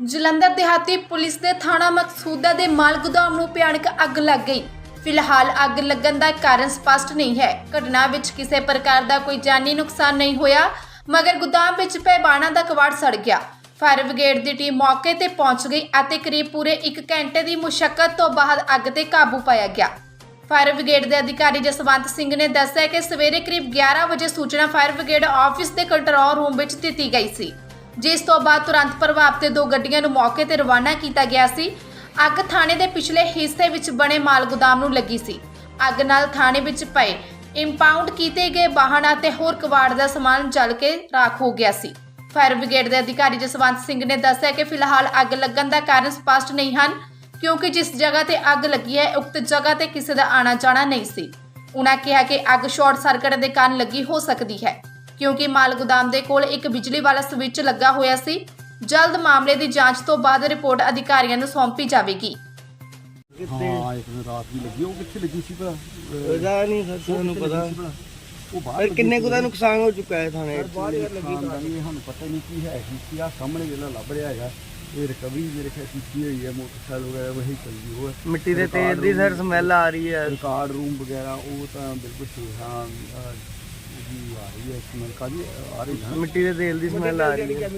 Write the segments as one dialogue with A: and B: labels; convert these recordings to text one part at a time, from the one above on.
A: ਜਲੰਧਰ ਦਿਹਾਤੀ ਪੁਲਿਸ ਦੇ ਥਾਣਾ ਮਕਸੂਦਾ ਦੇ ਮਾਲ ਗੋਦਾਮ ਨੂੰ ਭਿਆਨਕ ਅੱਗ ਲੱਗ ਗਈ। ਫਿਲਹਾਲ ਅੱਗ ਲੱਗਣ ਦਾ ਕਾਰਨ ਸਪਸ਼ਟ ਨਹੀਂ ਹੈ। ਘਟਨਾ ਵਿੱਚ ਕਿਸੇ ਪ੍ਰਕਾਰ ਦਾ ਕੋਈ ਜਾਨੀ ਨੁਕਸਾਨ ਨਹੀਂ ਹੋਇਆ, ਮਗਰ ਗੋਦਾਮ ਵਿੱਚ ਪਏ ਬਾਣਾ ਦਾ ਕਵਾੜ ਸੜ ਗਿਆ। ਫਾਇਰ ਬ੍ਰਿਗੇਡ ਦੀ ਟੀਮ ਮੌਕੇ ਤੇ ਪਹੁੰਚ ਗਈ ਅਤੇ ਕਰੀਬ ਪੂਰੇ 1 ਘੰਟੇ ਦੀ ਮੁਸ਼ਕਲ ਤੋਂ ਬਾਅਦ ਅੱਗ ਤੇ ਕਾਬੂ ਪਾਇਆ ਗਿਆ। ਫਾਇਰ ਬ੍ਰਿਗੇਡ ਦੇ ਅਧਿਕਾਰੀ ਜਸਵੰਤ ਸਿੰਘ ਨੇ ਦੱਸਿਆ ਕਿ ਸਵੇਰੇ ਕਰੀਬ 11 ਵਜੇ ਸੂਚਨਾ ਫਾਇਰ ਬ੍ਰਿਗੇਡ ਆਫਿਸ ਦੇ ਕੰਟਰੋਲ ਰੂਮ ਵਿੱਚ ਦਿੱਤੀ ਗਈ ਸੀ। ਜਿਸ ਤੋਂ ਬਾਅਦ ਤੁਰੰਤ ਪ੍ਰਭਾਵ ਤੇ ਦੋ ਗੱਡੀਆਂ ਨੂੰ ਮੌਕੇ ਤੇ ਰਵਾਨਾ ਕੀਤਾ ਗਿਆ ਸੀ। ਅੱਗ ਥਾਣੇ ਦੇ ਪਿਛਲੇ ਹਿੱਸੇ ਵਿੱਚ ਬਣੇ ਮਾਲ ਗੋਦਾਮ ਨੂੰ ਲੱਗੀ ਸੀ। ਅੱਗ ਨਾਲ ਥਾਣੇ ਵਿੱਚ ਪਏ ਇੰਪਾਊਂਡ ਕੀਤੇ ਗਏ ਵਾਹਨ ਅਤੇ ਹੋਰ ਕਬਾੜ ਦਾ ਸਮਾਨ ਜਲ ਕੇ ਰਾਖ ਹੋ ਗਿਆ ਸੀ। ਫਾਇਰ ਬ੍ਰਿਗੇਡ ਦੇ ਅਧਿਕਾਰੀ ਜਸਵੰਤ ਸਿੰਘ ਨੇ ਦੱਸਿਆ ਕਿ ਫਿਲਹਾਲ ਅੱਗ ਲੱਗਣ ਦਾ ਕਾਰਨ ਸਪਸ਼ਟ ਨਹੀਂ ਹਨ, ਕਿਉਂਕਿ ਜਿਸ ਜਗ੍ਹਾ ਤੇ ਅੱਗ ਲੱਗੀ ਹੈ, ਉਕਤ ਜਗ੍ਹਾ ਤੇ ਕਿਸੇ ਦਾ ਆਣਾ ਜਾਣਾ ਨਹੀਂ ਸੀ। ਉਹਨਾਂ ਕਿਹਾ ਕਿ ਅੱਗ ਸ਼ਾਰਟ ਸਰਕਟ ਦੇ ਕਾਰਨ ਲੱਗੀ ਹੋ ਸਕਦੀ ਹੈ। ਕਿਉਂਕਿ ਮਾਲ ਗੋਦਾਮ ਦੇ ਕੋਲ ਇੱਕ ਬਿਜਲੀ ਵਾਲਾ ਸਵਿੱਚ ਲੱਗਾ ਹੋਇਆ ਸੀ। ਜਲਦ ਮਾਮਲੇ ਦੀ ਜਾਂਚ ਤੋਂ ਬਾਅਦ ਰਿਪੋਰਟ ਅਧਿਕਾਰੀਆਂ ਨੂੰ ਸੌਂਪੀ ਜਾਵੇਗੀ।
B: ਹਾਂ ਇੱਕ ਦਿਨ ਰਾਤ ਵੀ ਲੱਗੀ। ਉਹ ਕਿੱਥੇ ਲੱਗੀ ਸੀ ਭਲਾ? ਅਹ,
C: ਉਹਦਾ ਨਹੀਂ ਸਰ ਤੁਹਾਨੂੰ
B: ਕਿੱਥੇ
C: ਪਤਾ।
B: ਲੱਗੀ ਸੀ ਭਲਾ? ਉਹ ਬਾਹਰ
C: ਪਰ ਕਿੰਨੇ ਕੁ ਦਾ ਨੁਕਸਾਨ ਹੋ ਚੁੱਕਾ ਹੈ ਥਾਣੇ
B: ਬਾਹਰ ਲੱਗੀ ਸਾਨੂੰ ਪਤਾ ਨਹੀਂ ਕੀ ਹੈ ਕੀ ਆ। ਸਾਹਮਣੇ ਜਿਹੜਾ ਲੱਭ ਰਿਹਾ ਹੈਗਾ ਇਹ ਰਿਕਵਰੀ ਮੇਰੇ ਖਿਆਲ ਕੀਤੀ ਹੋਈ ਹੈ ਮੋਟਰਸਾਈਕਲ ਵਗੈਰਾ ਵਹੀ ਚੱਲਦੀ ਉਹ ਹੈ।
C: ਮਿੱਟੀ ਦੇ ਤੇਲ ਦੀ ਸਰ ਸਮੈਲ ਆ ਰਹੀ ਹੈ।
B: ਰਿਕਾਰਡ ਰੂਮ ਵਗੈਰਾ ਉਹ ਤਾਂ ਬਿਲਕੁਲ ਠੀਕ ਹਾਂ ਅਹ, ਰਹੀ ਹੈ ਸਮੈਲ ਕਾਦੀ ਆ ਰਹੀ ਹੈ ਨਾ?
C: ਮਿੱਟੀ ਦੇ ਤੇਲ ਦੀ ਸਮੈਲ ਆ ਰਹੀ ਹੈ।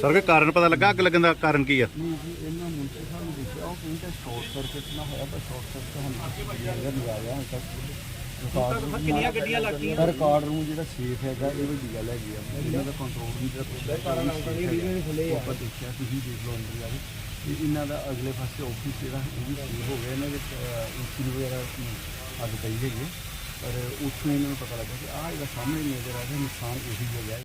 D: ਸਰ ਕੇ ਕਾਰਨ ਪਤਾ ਲੱਗਾ? ਅੱਗ ਲੱਗਣ ਦਾ ਕਾਰਨ ਕੀ ਆ?
B: ਨਹੀਂ ਜੀ ਇਹਨਾਂ ਮੁੰਡੇ ਸਾਨੂੰ ਦੇਖਿਆ ਉਹ ਕਹਿੰਦੇ ਸ਼ਾਰਟ ਸਰਕਟ ਨਾ ਹੋਇਆ ਪਰ ਸ਼ਾਰਟ ਸਰਕਟ ਸਾਨੂੰ ਕੁਝ ਨਜ਼ਰ ਨਹੀਂ ਆ ਰਿਹਾ ਹੁਣ ਤੱਕ ਰਿਕਾਰਡ ਕਿੰਨੀਆਂ ਗੱਡੀਆਂ ਲੱਗੀਆਂ? ਰਿਕਾਰਡ ਰੂਮ ਜਿਹੜਾ ਸੇਫ ਹੈਗਾ ਇਹ ਵੱਡੀ ਗੱਲ ਹੈਗੀ ਆ ਇਹਨਾਂ ਦਾ ਕੰਟਰੋਲ ਵੀ ਜਿਹੜਾ ਆਪਾਂ ਦੇਖਿਆ ਤੁਸੀਂ ਦੇਖ ਲਓ ਅੰਦਰ ਜਾ ਕੇ। ਤੇ ਇਹਨਾਂ ਦਾ ਅਗਲੇ ਪਾਸੇ ਆਫਿਸ ਜਿਹੜਾ ਉਹ ਵੀ ਸੇਫ ਹੋ ਗਿਆ। ਇਹਨਾਂ ਦੇ ਏਸੀ ਵਗੈਰਾ ਅੱਗ ਪਈ ਹੈਗੀ ਹੈ। ਪਰ ਉੱਥੋਂ ਇਹਨਾਂ ਨੂੰ ਪਤਾ ਲੱਗਾ ਕਿ ਆਹ ਜਿਹੜਾ ਸਾਹਮਣੇ ਨਜ਼ਰ ਆ ਰਿਹਾ, ਨੁਕਸਾਨ ਇਹੀ ਹੋ ਗਿਆ